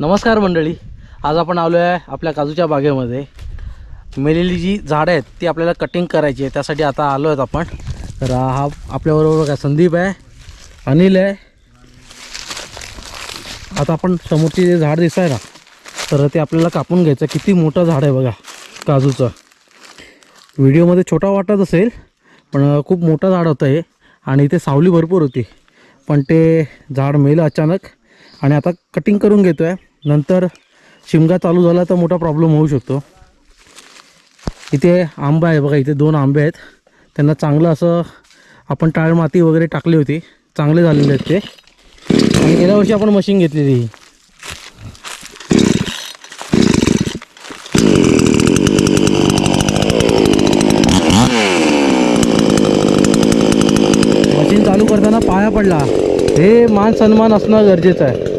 नमस्कार मंडळी. आज आपण आलो आहे आपल्या काजूच्या बागेमध्ये. मेलेली जी झाडं आहेत ती आपल्याला कटिंग करायची आहे. त्यासाठी आता आलो आहेत आपण. तर हा आपल्याबरोबर काय संदीप आहे अनिल आहे. आता आपण समोरची जे झाड दिसत आहे ना तर ते आपल्याला कापून घ्यायचं. किती मोठं झाड आहे बघा काजूचं. व्हिडिओमध्ये छोटा वाटत असेल पण खूप मोठं झाड होतं हे. आणि इथे सावली भरपूर होती. पण ते झाड मेलं अचानक. आणि आता कटिंग करून घेतो आहे नंतर शिमगा चालू झाला तर मोठा प्रॉब्लेम होऊ शकतो. इथे आंबा आहे बघा इथे दोन आंबे आहेत. त्यांना चांगलं असं आपण टाळ माती वगैरे टाकली होती. चांगले झालेले आहेत ते. आणि गेल्या वर्षी आपण मशीन घेतलेली ही. मशीन चालू करताना पाया पडला. हे मान सन्मान असणं गरजेचं आहे.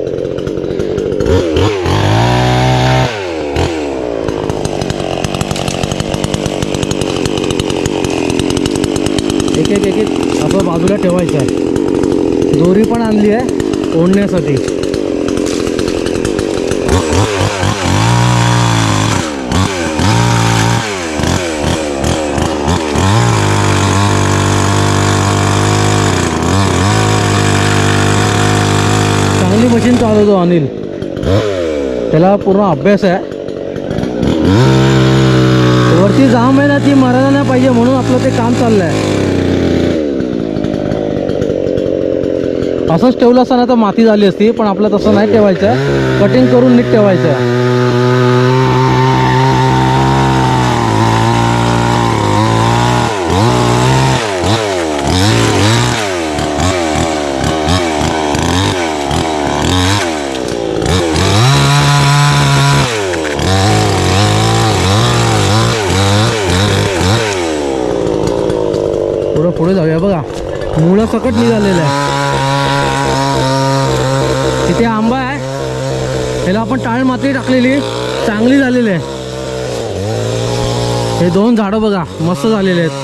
एक एक एक आपलं असं बाजूला ठेवायचं आहे. दोरी पण आणली आहे ओढण्यासाठी चांगली मशीन चालवतो अनिल. त्याला पूर्ण अभ्यास आहे. वरती जाम आहे ना ती मरायला नाही पाहिजे म्हणून आपलं ते काम चाललंय. असंच ठेवलं असताना तर माती झाली असती पण आपलं तसं नाही ठेवायचं. कटिंग करून नीट ठेवायचं. पुढं पुढे जाऊया बघा. मुळं सकट निघालेलं आहे. तिथे आंबा आहे. त्याला आपण टाळ माती टाकलेली. चांगली झालेली आहे. हे दोन झाडं बघा मस्त झालेले आहेत.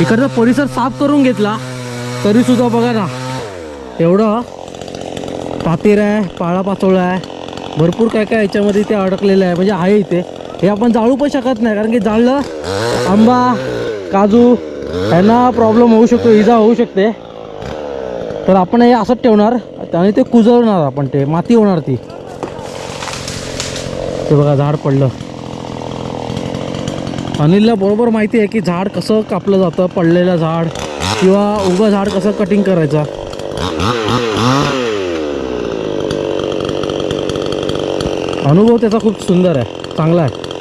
इकडचा परिसर साफ करून घेतला तरी सुद्धा बघा ना. एवढं पातेर आहे पाळा पाचोळा आहे. भरपूर काय काय याच्यामध्ये ते अडकलेलं आहे. म्हणजे आहे इथे. हे आपण जाळू पण शकत नाही कारण की जाळलं आंबा. काजू ह्यांना प्रॉब्लेम होऊ शकतो इजा होऊ शकते. तर आपण हे असंच ठेवणार आणि ते कुजवणार आपण ते माती होणार ती. ते बघा झाड पडलं. अनिलला बरोबर माहिती आहे की झाड कसं कापलं जातं पडलेलं झाड किंवा उभं झाड कसं कटिंग करायचं. अनुभव त्याचा खूप सुंदर आहे चांगला आहे.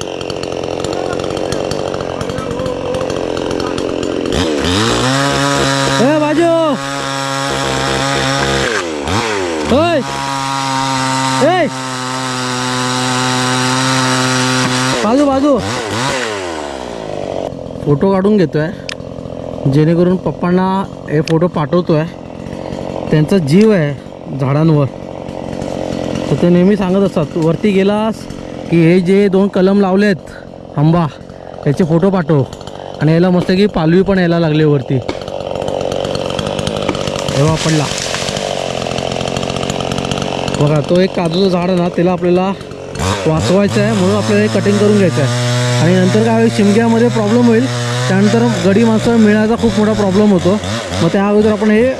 फोटो काढून घेतोय. जेणेकरून पप्पांना हे फोटो पाठवतो आहे त्यांचा जीव आहे झाडांवर. तर ते नेहमी सांगत असतात वरती गेलास की हे जे दोन कलम लावले आहेत आंबा त्याचे फोटो पाठव. आणि याला मस्त की पालवी पण यायला लागले वरती. तेव्हा पडला बघा तो एक काजूचं झाड आहे ना त्याला आपल्याला वाचवायचं आहे म्हणून आपल्याला हे कटिंग करून घ्यायचं आहे आणि नंतर काय होईल शिमग्यामध्ये प्रॉब्लेम होईल. त्यानंतर गडी माणसं मिळायचा खूप मोठा प्रॉब्लेम होतो. मग त्या अगोदर आपण हे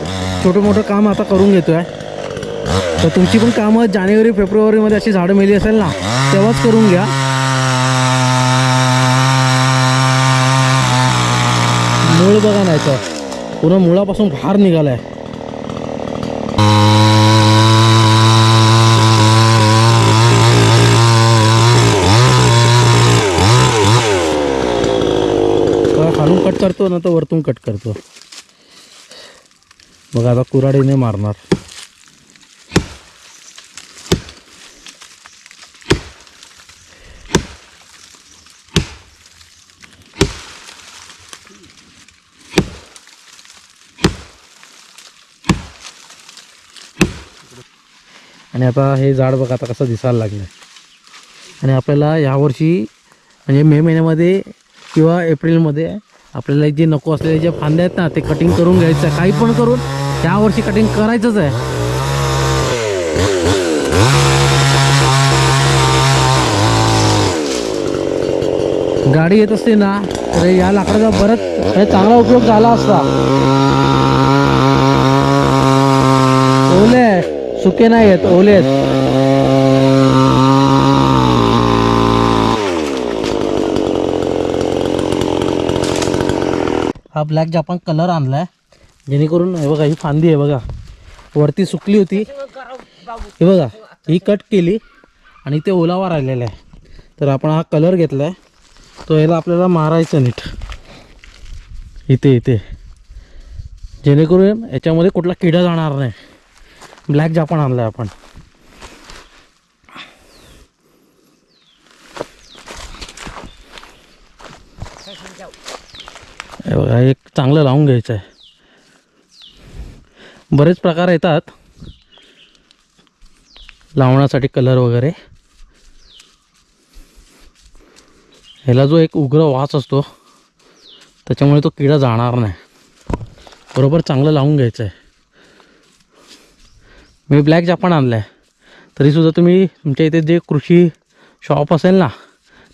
छोटं मोठं काम आता करून घेतो आहे तर तुमची पण कामं जानेवारी फेब्रुवारीमध्ये अशी झाडं मेली असेल ना तेव्हाच करून घ्या. मूळ बघा नाही तर पूर्ण मुळापासून फार निघाला आहे कट आता वरतून कट करतो. बघा आता कुराडीने मारणार. आणि आता हे झाड बघा आता कसं दिसायला लागलं आणि आपल्याला यावर्षी म्हणजे मे महिन्यामध्ये किंवा एप्रिलमध्ये आपल्याला जे नको असलेले जे फांद्या आहेत ना ते कटिंग करून घ्यायचं आहे. काही पण करून त्या वर्षी कटिंग करायचंच आहे. गाडी येत असते ना तर या लाकडाचा बरंच चांगला उपयोग झाला असता. ओले सुके नाही आहेत ओले. आहेत हा ब्लॅक जापान कलर आणलाय. जेणेकरून हे बघा ही फांदी आहे बघा. वरती सुकली होती. हे बघा ही कट केली आणि ते ओलावा राहिलेला आहे. तर आपण हा कलर घेतला आहे तो याला आपल्याला मारायचा नीट. इथे इथे. जेणेकरून याच्यामध्ये कुठला किडा जाणार नाही. ब्लॅक जापान आणलाय आपण. हे बघा एक चांगलं लावून घ्यायचं आहे. बरेच प्रकार येतात. लावण्यासाठी कलर वगैरे. ह्याला जो एक उग्र वास असतो त्याच्यामुळे तो किडा जाणार नाही. बरोबर चांगलं लावून घ्यायचं आहे. मी ब्लॅक जापान आणलं आहे तरीसुद्धा तुम्ही तुमच्या इथे जे कृषी शॉप असेल ना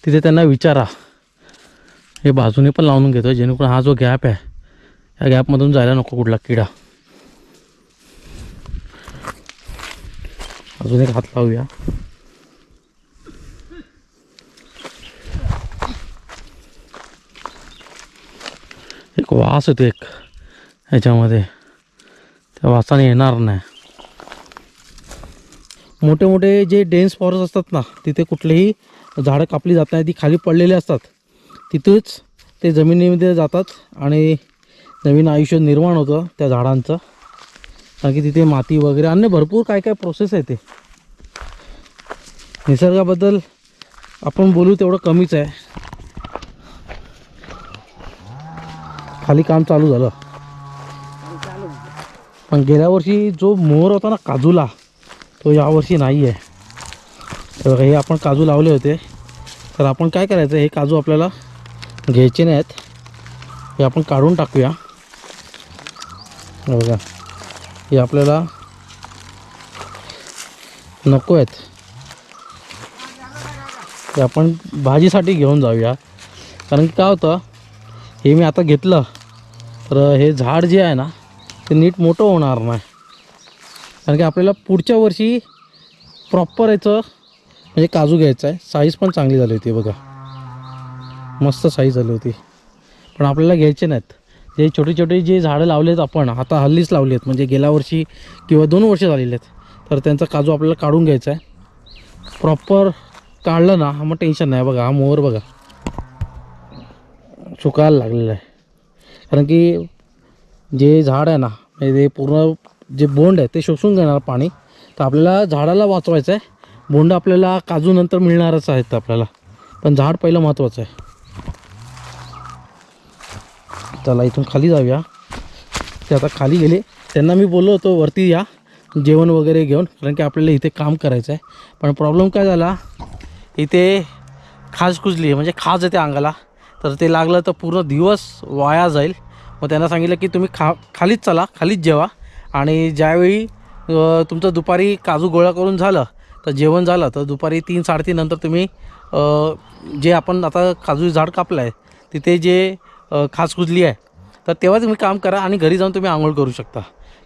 तिथे त्यांना विचारा. हे बाजूने पण लावून घेतो जेणेकरून हा जो गॅप आहे या गॅपमधून जायला नको कुठला किडा. अजून एक हात लावूया. एक वास येतो एक ह्याच्यामध्ये. त्या वासाने येणार नाही. मोठे मोठे जे डेन्स फॉरेस्ट असतात ना तिथे कुठलेही झाडं कापली जात नाही ती खाली पडलेली असतात. तिथेच ते जमिनीमध्ये जातात आणि नवीन आयुष्य निर्माण होतं त्या झाडांचं. कारण की तिथे माती वगैरे अन्य भरपूर काय काय प्रोसेस आहे ते. निसर्गाबद्दल आपण बोलू तेवढं कमीच आहे. खाली काम चालू झालं. पण गेल्या वर्षी जो मोहर होता ना काजूला तो यावर्षी नाही आहे. तर हे आपण काजू लावले होते. तर आपण काय करायचं हे काजू आपल्याला घ्यायचे नाहीत. हे आपण काढून टाकूया. बघा. हे आपल्याला नको आहेत. ते आपण भाजीसाठी घेऊन जाऊया. कारण की काय होतं हे मी आता घेतलं तर हे झाड जे आहे ना ते नीट मोठं होणार नाही. कारण की आपल्याला पुढच्या वर्षी प्रॉपर याचं म्हणजे काजू घ्यायचं आहे. साईज पण चांगली झाली होती बघा. मस्त साईज झाली होती. पण आपल्याला घ्यायचे नाहीत. जे छोटे छोटे जे झाडं लावलेत आपण आता हल्लीच लावली आहेत म्हणजे गेल्या वर्षी किंवा दोन वर्ष झालेले आहेत. तर त्यांचा काजू आपल्याला काढून घ्यायचा आहे. प्रॉपर काढलं ना मग टेन्शन नाही बघा हा मोहर बघा. सुकायला लागलेला आहे. कारण की जे झाड आहे ना म्हणजे पूर्ण जे बोंड आहे ते शोषून घेणार पाणी. तर आपल्याला झाडाला वाचवायचं आहे. बोंड आपल्याला काजूनंतर मिळणारच आहेत आपल्याला. पण झाड पहिलं महत्त्वाचं आहे. चला इथून खाली जाऊया. ते आता खाली गेले. त्यांना मी बोललो होतो वरती या जेवण वगैरे घेऊन. कारण की आपल्याला इथे काम करायचं आहे. पण प्रॉब्लेम काय झाला? इथे खाज कुजली म्हणजे खाज येते अंगाला. तर ते लागलं तर पूर्ण दिवस वाया जाईल. मग त्यांना सांगितलं की तुम्ही खा खालीच चला खालीच जेवा. आणि ज्यावेळी तुमचं दुपारी काजू गोळा करून झालं तर जेवण झालं. तर दुपारी तीन साडेतीन नंतर तुम्ही जे आपण आता काजू झाड कापलं आहे तिथे जे खास कुजली आहे. तर तेव्हा तुम्ही काम करा आणि घरी जाऊन तुम्ही आंघोळ करू शकता.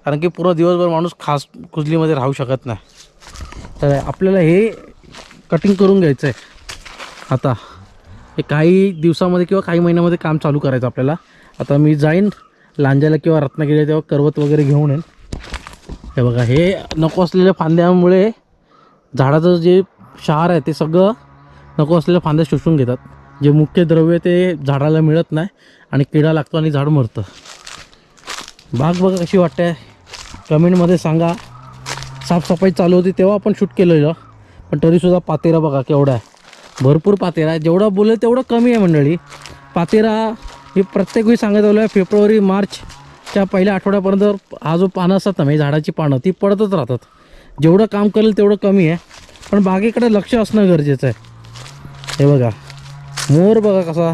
कारण की पूर्ण दिवसभर माणूस खास कुजलीमध्ये राहू शकत नाही. तर आपल्याला हे कटिंग करून घ्यायचं आहे आता हे काही दिवसामध्ये किंवा काही महिन्यामध्ये काम चालू करायचं आपल्याला. आता मी जाईन लांजाला किंवा रत्नागिरीला तेव्हा करवत वगैरे घेऊन येईन. हे बघा हे नको असलेल्या फांद्यामुळे झाडाचं जे क्षार आहे ते सगळं नको असलेल्या फांद्या शोषून घेतात. जे मुख्य द्रव्य ते झाडाला मिळत नाही आणि किडा लागतो आणि झाड मरतं. बाग बघा कशी वाटते. कमेंटमध्ये सांगा. साफसफाई चालू होती तेव्हा आपण शूट केलेलं. पण तरीसुद्धा पातेरा बघा केवढा आहे. भरपूर पातेरा आहे. जेवढा बोलेल तेवढं कमी आहे मंडळी. पातेरा हे प्रत्येक वेळी सांगत आलो आहे फेब्रुवारी मार्चच्या पहिल्या आठवड्यापर्यंत हा जो पानं असतात ना म्हणजे झाडाची पानं ती पडतच राहतात. जेवढं काम करेल तेवढं कमी आहे. पण बागेकडे लक्ष असणं गरजेचं आहे. हे बघा. मोर बघा कसा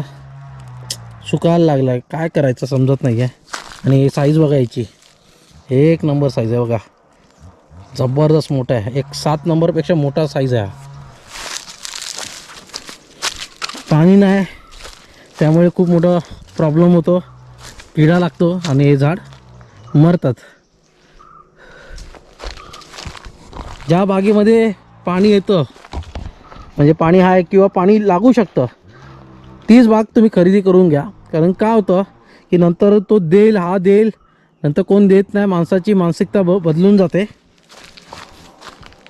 सुकायला लागला आहे काय करायचं समजत नाही आहे आणि साईज बघा याची. एक नंबर साईज आहे बघा. जबरदस्त मोठा आहे. एक सात नंबरपेक्षा मोठा साईज आहे पाणी नाही. त्यामुळे खूप मोठा प्रॉब्लेम होतो. किडा लागतो आणि हे झाड मरतात. ज्या बागेमध्ये पाणी येतं म्हणजे पाणी आहे किंवा पाणी लागू शकतं तीच बाग तुम्ही खरेदी करून घ्या. कारण काय होतं? की नंतर तो देईल हा देईल. नंतर कोण देत नाही माणसाची मानसिकता ब बदलून जाते.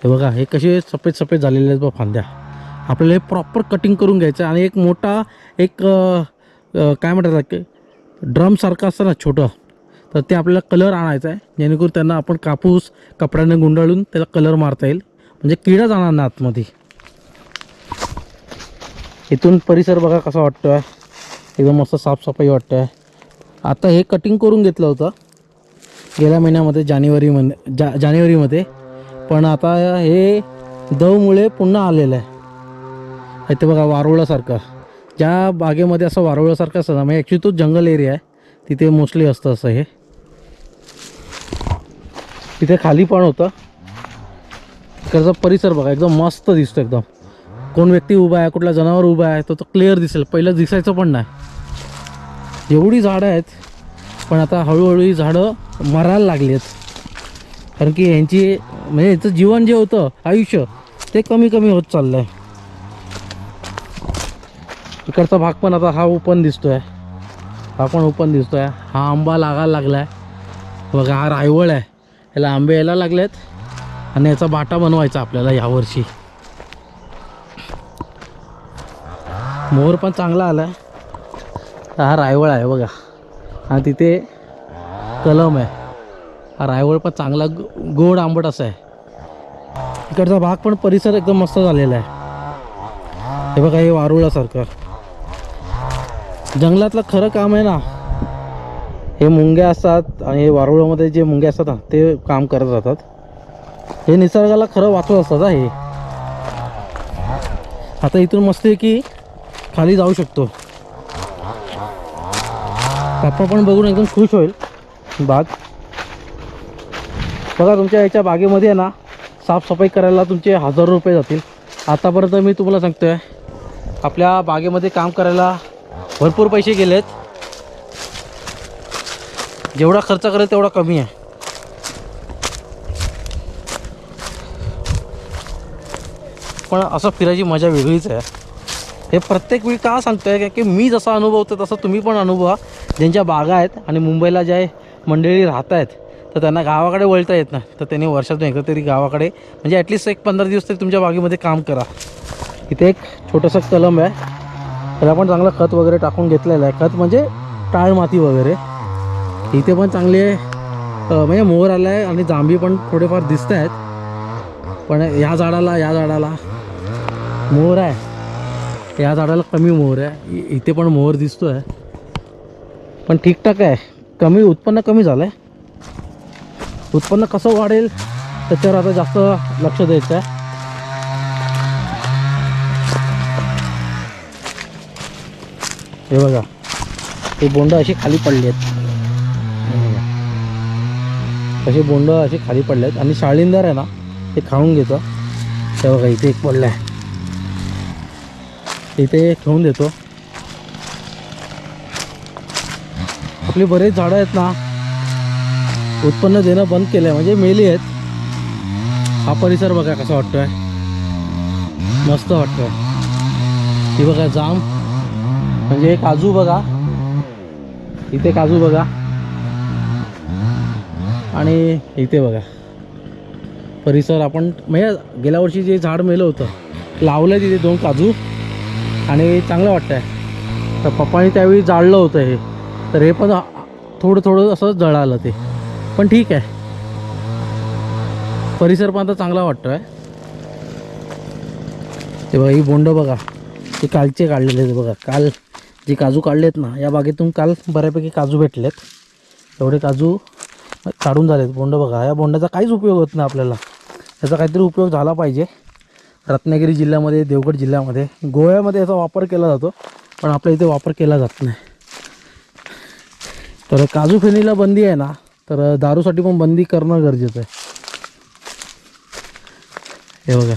हे बघा हे कसे सफेद सफेद झालेले आहेत बा फांद्या. आपल्याला हे प्रॉपर कटिंग करून घ्यायचं आहे. आणि एक मोठा एक काय म्हणतात की ड्रमसारखं असतं ना छोटं. तर ते आपल्याला कलर आणायचा आहे. जेणेकरून त्यांना आपण कापूस कपड्याने गुंडाळून त्याला कलर मारता येईल. म्हणजे किडा जाणार ना आतमध्ये. इथून परिसर बघा कसा वाटतो आहे एकदम मस्त साफसफाई वाटतं आहे आता हे कटिंग करून घेतलं होतं. गेल्या महिन्यामध्ये जानेवारीमध्ये जा जानेवारीमध्ये. पण आता हे दवमुळे पुन्हा आलेलं आहे. इथे बघा वारुळासारखं. ज्या बागेमध्ये असं वारुळासारखं असतं ना म्हणजे ॲक्च्युली तो जंगल एरिया आहे. तिथे मोस्टली असतं असं हे. तिथे खाली पण होतं. तिकडचा परिसर बघा एकदम मस्त दिसतो एकदम. कोण व्यक्ती उभा आहे कुठला जनावर उभा आहे तो तो क्लिअर दिसेल. पहिलं दिसायचं पण नाही. एवढी झाडं आहेत पण आता हळूहळू ही झाडं मरायला लागली आहेत कारण की यांची म्हणजे यांचं जीवन जे होतं आयुष्य ते कमी कमी होत चाललं आहे इकडचा भाग पण आता हा ओपन आहे हा पण ओपन दिसतो आहे हा आंबा लागायला लागला आहे बघा हा रायवळ आहे. याला आंबे यायला लागले आहेत आणि याचा बाटा बनवायचा आपल्याला यावर्षी. मोर पण चांगला आला. आहे हा रायवळ आहे बघा. आणि तिथे कलम आहे. हा रायवळ पण चांगला गोड आंबट असा आहे. इकडचा भाग पण परिसर एकदम मस्त झालेला आहे. हे बघा हे वारुळासारखं. जंगलातलं खरं काम आहे ना हे मुंग्या असतात आणि हे वारुळामध्ये जे मुंग्या असतात ना ते काम करत राहतात हे निसर्गाला खरं वाचवत असतात हे. आता इथून मस्त आहे की खाली जाऊ शकतो. पप्पा पण बघून एकदम खुश होईल. बाग. बघा तुमच्या याच्या बागेमध्ये आहे ना साफसफाई करायला तुमचे हजार रुपये जातील. आतापर्यंत मी तुम्हाला सांगतोय आपल्या बागेमध्ये काम करायला भरपूर पैसे गेलेत. जेवढा खर्च करेल तेवढा कमी आहे. पण असं फिरायची मजा वेगळीच आहे. हे प्रत्येक वेळी का सांगतोय का की मी जसा अनुभवतो तसं तुम्ही पण अनुभवा. ज्यांच्या बागा आहेत आणि मुंबईला ज्या मंडळी राहत आहेत तर त्यांना गावाकडे वळता येत नाही. तर त्यांनी वर्षातून एकदा तरी गावाकडे म्हणजे ॲटलिस्ट एक पंधरा दिवस तरी तुमच्या बागेमध्ये काम करा. इथे एक छोटंसं कलम आहे. त्याला पण चांगलं खत वगैरे टाकून घेतलेलं आहे. खत म्हणजे टाळ माती वगैरे. इथे पण चांगले म्हणजे मोर आला आहे आणि जांभी पण थोडेफार दिसत आहेत पण ह्या झाडाला या झाडाला मोर आहे. या झाडाला कमी मोहर आहे. इथे पण मोहर दिसतो आहे पण ठीकठाक आहे. कमी उत्पन्न कमी झालं आहे उत्पन्न कसं वाढेल त्याच्यावर आता जास्त लक्ष द्यायचं आहे. हे बघा. हे बोंड अशी खाली पडले आहेत. असे बोंड असे खाली पडले आहेत. आणि शाळींदार आहे ना ते खाऊन घेतं. हे बघा इथे एक पडलं आहे इथे ठेवून देतो. आपली बरेच झाडं आहेत ना उत्पन्न देणं बंद केलं आहे म्हणजे मेली आहेत. हा परिसर बघा कसा वाटतोय. मस्त वाटतोय. ही बघा जाम. म्हणजे काजू बघा. इथे काजू बघा. आणि इथे बघा. परिसर आपण म्हणजे गेल्या वर्षी जे झाड मेलं होतं लावलं तिथे दोन काजू. आणि चांगलं वाटतं आहे तर पप्पाने त्यावेळी जाळलं होतं हे. तर हे पण थोडं थोडं असं जळालं ते. पण ठीक आहे. परिसर पण आता चांगला वाटतो आहे ते बघा ही बोंड बघा. ते कालचे काढलेले आहेत बघा. काल जे काजू काढलेत ना या बागेतून काल बऱ्यापैकी काजू भेटलेत. एवढे काजू काढून झालेत बोंड बघा. या बोंडाचा काहीच उपयोग होत नाही आपल्याला. याचा काहीतरी उपयोग झाला पाहिजे. रत्नागिरी जिल्ह्यामध्ये देवगड जिल्ह्यामध्ये गोव्यामध्ये याचा वापर केला जातो पण आपल्या इथे वापर केला जात नाही. तर काजू फेणीला बंदी आहे ना तर दारूसाठी पण बंदी करणं गरजेचं आहे. हे बघा.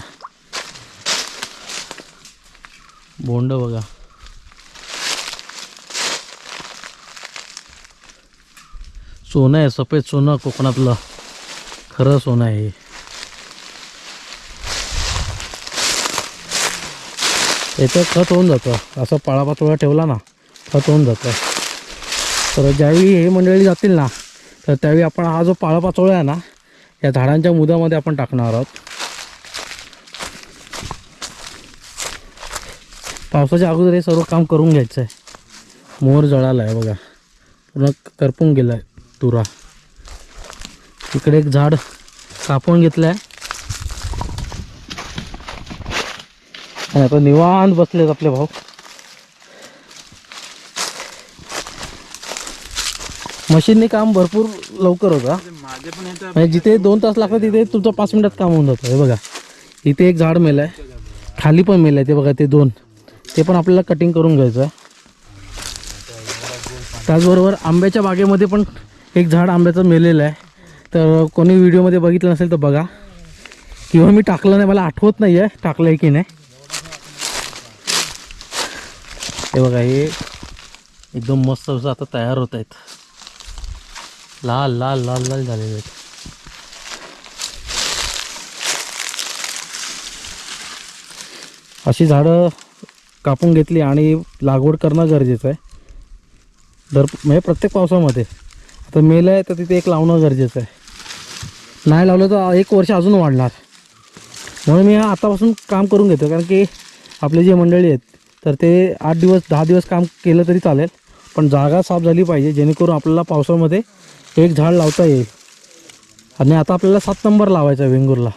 बोंड बघा. सोनं आहे सफेद सोनं कोकणातलं खरं सोनं आहे याचं खत होऊन जातं. असं पाळापाचोळा ठेवला ना खत होऊन जातं. तर ज्यावेळी हे मंडळी जातील ना तर त्यावेळी आपण हा जो पाळापाचोळा आहे ना या झाडांच्या मुदामध्ये आपण टाकणार आहोत. पावसाच्या अगोदर हे सर्व काम करून घ्यायचं आहे मोर जळाला आहे बघा. पूर्ण करपून गेला आहे तुरा. इकडे एक झाड कापून घेतलं आहे आणि आता निवांत बसलेत आपले भाऊ. मशीनने काम भरपूर लवकर होतं म्हणजे जिथे दोन तास लागतात तिथे तुमचं पाच मिनिटात काम होऊन जातं. हे बघा इथे एक झाड मेलं आहे खाली पण मेलं आहे ते बघा ते दोन. ते पण आपल्याला कटिंग करून घ्यायचं आहे. त्याचबरोबर आंब्याच्या बागेमध्ये पण एक झाड आंब्याचं मेलेलं आहे. तर कोणी व्हिडिओमध्ये बघितलं नसेल तर बघा. किंवा मी टाकलं नाही मला आठवत नाही आहे टाकलं आहे की नाही. हे बघा हे एकदम मस्त असं आता तयार होत आहेत. लाल लाल लाल लाल झालेले आहेत. अशी झाडं कापून घेतली आणि लागवड करणं गरजेचं आहे. दर म्हणजे प्रत्येक पावसामध्ये. आता मेलं आहे तर तिथे एक लावणं गरजेचं आहे. नाही लावलं तर एक वर्ष अजून वाढणार. म्हणून मी आतापासून काम करून घेतो कारण की आपले जे मंडळी आहेत तर ते आठ दिवस दहा दिवस काम केलं तरी चालेल. पण जागा साफ झाली पाहिजे जेणेकरून आपल्याला पावसामध्ये एक झाड लावता येईल. आणि आता आपल्याला सात नंबर लावायचा आहे वेंगुर्ला.